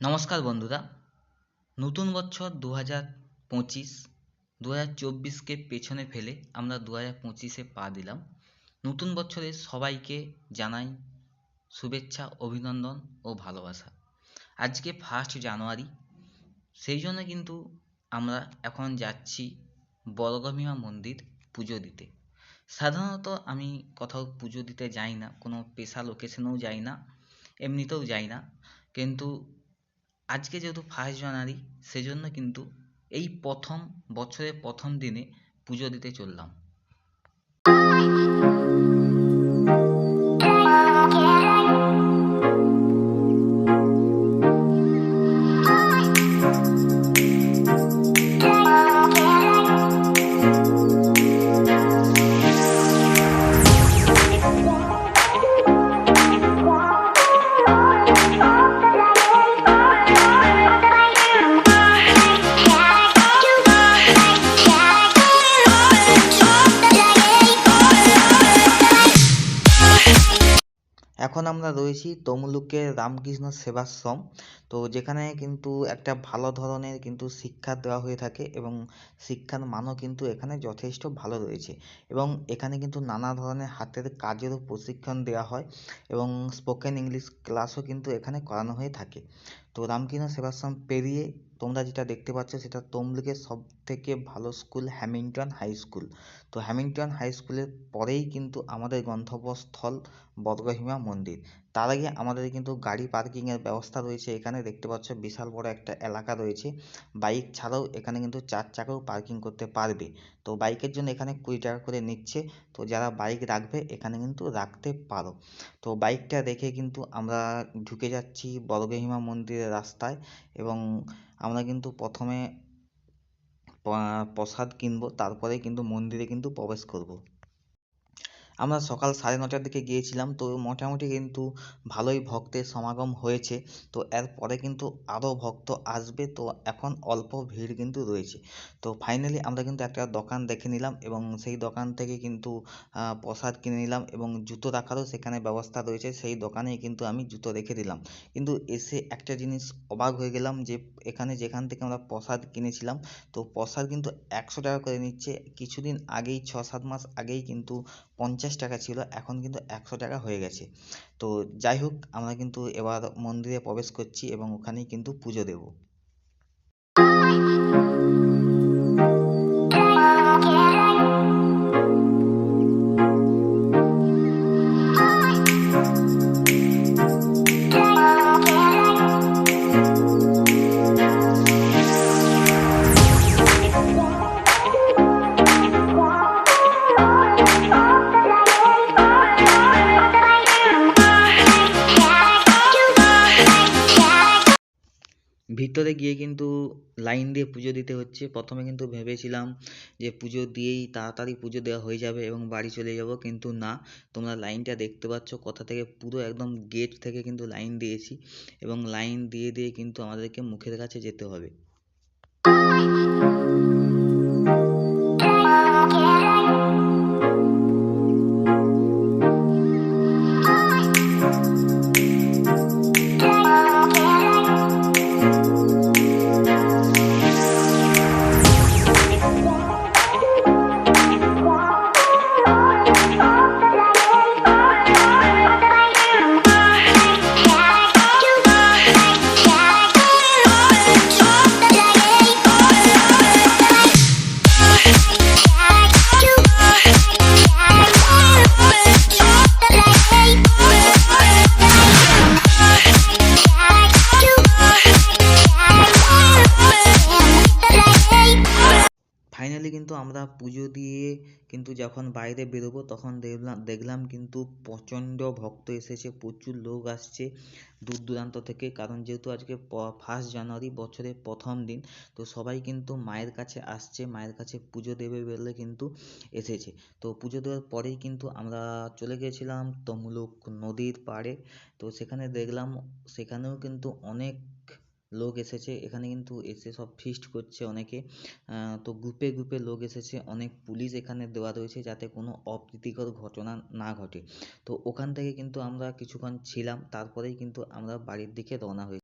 নমস্কার বন্ধুরা। নতুন বছর দু হাজার পঁচিশ দু হাজার চব্বিশকে পেছনে ফেলে আমরা দু হাজার পঁচিশে পা দিলাম। নতুন বছরে সবাইকে জানাই শুভেচ্ছা, অভিনন্দন ও ভালোবাসা। আজকে ফার্স্ট জানুয়ারি, সেই জন্য কিন্তু আমরা এখন যাচ্ছি বর্গভীমা মন্দির পুজো দিতে। সাধারণত আমি কোথাও পুজো দিতে যাই না, কোনো স্পেশাল ওকেশনেও যাই না, এমনিতেও যাই না। কিন্তু আজকে যেহেতু ফার্স্ট জানুয়ারি সেজন্য কিন্তু এই প্রথম বছরের প্রথম দিনে পুজো দিতে চললাম। এখন আমরা রয়েছি তমলুকের রামকৃষ্ণ সেবাশ্রম। তো যেখানে কিন্তু একটা ভালো ধরনের কিন্তু শিক্ষা দেওয়া হয়ে থাকে এবং শিক্ষার মানও কিন্তু এখানে যথেষ্ট ভালো রয়েছে। এবং এখানে কিন্তু নানা ধরনের হাতের কাজেরও প্রশিক্ষণ দেওয়া হয় এবং স্পোকেন ইংলিশ ক্লাসও কিন্তু এখানে করানো হয়ে থাকে। তো রামকৃষ্ণ সেবাশ্রম পেরিয়ে তোমরা যেটা দেখতে পাচ্ছ সেটা তমলুকের সব থেকে ভালো স্কুল হ্যামিল্টন হাই স্কুল। তো হ্যামিল্টন হাই স্কুলের পরেই কিন্তু আমাদের গন্তব্যস্থল বর্গভীমা মন্দির। তার আগে আমাদের কিন্তু গাড়ি পার্কিংয়ের ব্যবস্থা রয়েছে। এখানে দেখতে পাচ্ছ বিশাল বড় একটা এলাকা রয়েছে। বাইক ছাড়াও এখানে কিন্তু চার চাকাও পার্কিং করতে পারবে। তো বাইকের জন্য এখানে কুড়ি টাকা করে নিচ্ছে। তো যারা বাইক রাখবে এখানে কিন্তু রাখতে পারো। তো বাইকটা রেখে কিন্তু আমরা ঢুকে যাচ্ছি বর্গভীমা মন্দিরের রাস্তায় এবং আমরা কিন্তু প্রথমে প্রসাদ কিনবো তারপরে কিন্তু মন্দিরে কিন্তু প্রবেশ করব। আমরা সকাল সাড়ে নটার দিকে গিয়েছিলাম, তো মোটামুটি কিন্তু ভালোই ভক্তের সমাগম হয়েছে। তো এরপরে কিন্তু আরও ভক্ত আসবে, তো এখন অল্প ভিড় কিন্তু রয়েছে। তো ফাইনালি আমরা কিন্তু একটা দোকান দেখে নিলাম এবং সেই দোকান থেকে কিন্তু প্রসাদ কিনে নিলাম এবং জুতো রাখারও সেখানে ব্যবস্থা রয়েছে। সেই দোকানেই কিন্তু আমি জুতো রেখে দিলাম। কিন্তু এসে একটা জিনিস অবাক হয়ে গেলাম যে, এখানে যেখান থেকে আমরা প্রসাদ কিনেছিলাম, তো প্রসাদ কিন্তু একশো টাকা করে নিচ্ছে। কিছুদিন আগেই ছ সাত মাস আগেই কিন্তু পঞ্চাশ টাকা ছিল, এখন কিন্তু একশো টাকা হয়ে গেছে। তো যাই হোক, আমরা কিন্তু এবার মন্দিরে প্রবেশ করছি এবং ওখানেই কিন্তু পুজো দেবো। ভিতরে গিয়ে কিন্তু লাইন দিয়ে পুজো দিতে হচ্ছে। প্রথমে কিন্তু ভেবেছিলাম যে পুজো দিয়েই তাড়াতাড়ি পুজো দেওয়া হয়ে যাবে এবং বাড়ি চলে যাব, কিন্তু না। তোমরা লাইনটা দেখতে পাচ্ছ, কোথা থেকে পুরো একদম গেট থেকে কিন্তু লাইন দিয়েছি এবং লাইন দিয়ে দিয়ে কিন্তু আমাদেরকে মুখের কাছে যেতে হবে। পুজো দিয়ে কিন্তু যখন বাইরে বেরোবো তখন দেখলাম দেখলাম কিন্তু প্রচণ্ড ভক্ত এসেছে, প্রচুর লোক আসছে দূর দূরান্ত থেকে। কারণ যেহেতু আজকে ফার্স্ট জানুয়ারি বছরের প্রথম দিন, তো সবাই কিন্তু মায়ের কাছে আসছে, মায়ের কাছে পুজো দেবে বলে কিন্তু এসেছে। তো পুজো দেওয়ার পরেই কিন্তু আমরা চলে গিয়েছিলাম তমলুক নদীর পাড়ে। তো সেখানে দেখলাম, সেখানেও কিন্তু অনেক লোক এসেছে। এখানে কিন্তু এসে সব ফিস্ট করছে অনেকে। তো গ্রুপে গ্রুপে লোক এসেছে। অনেক পুলিশ এখানে দেওয়া রয়েছে যাতে কোনো অপ্রীতিকর ঘটনা না ঘটে। তো ওখান থেকে কিন্তু আমরা কিছুক্ষণ ছিলাম। তারপরেই কিন্তু আমরা বাড়ির দিকে রওনা হই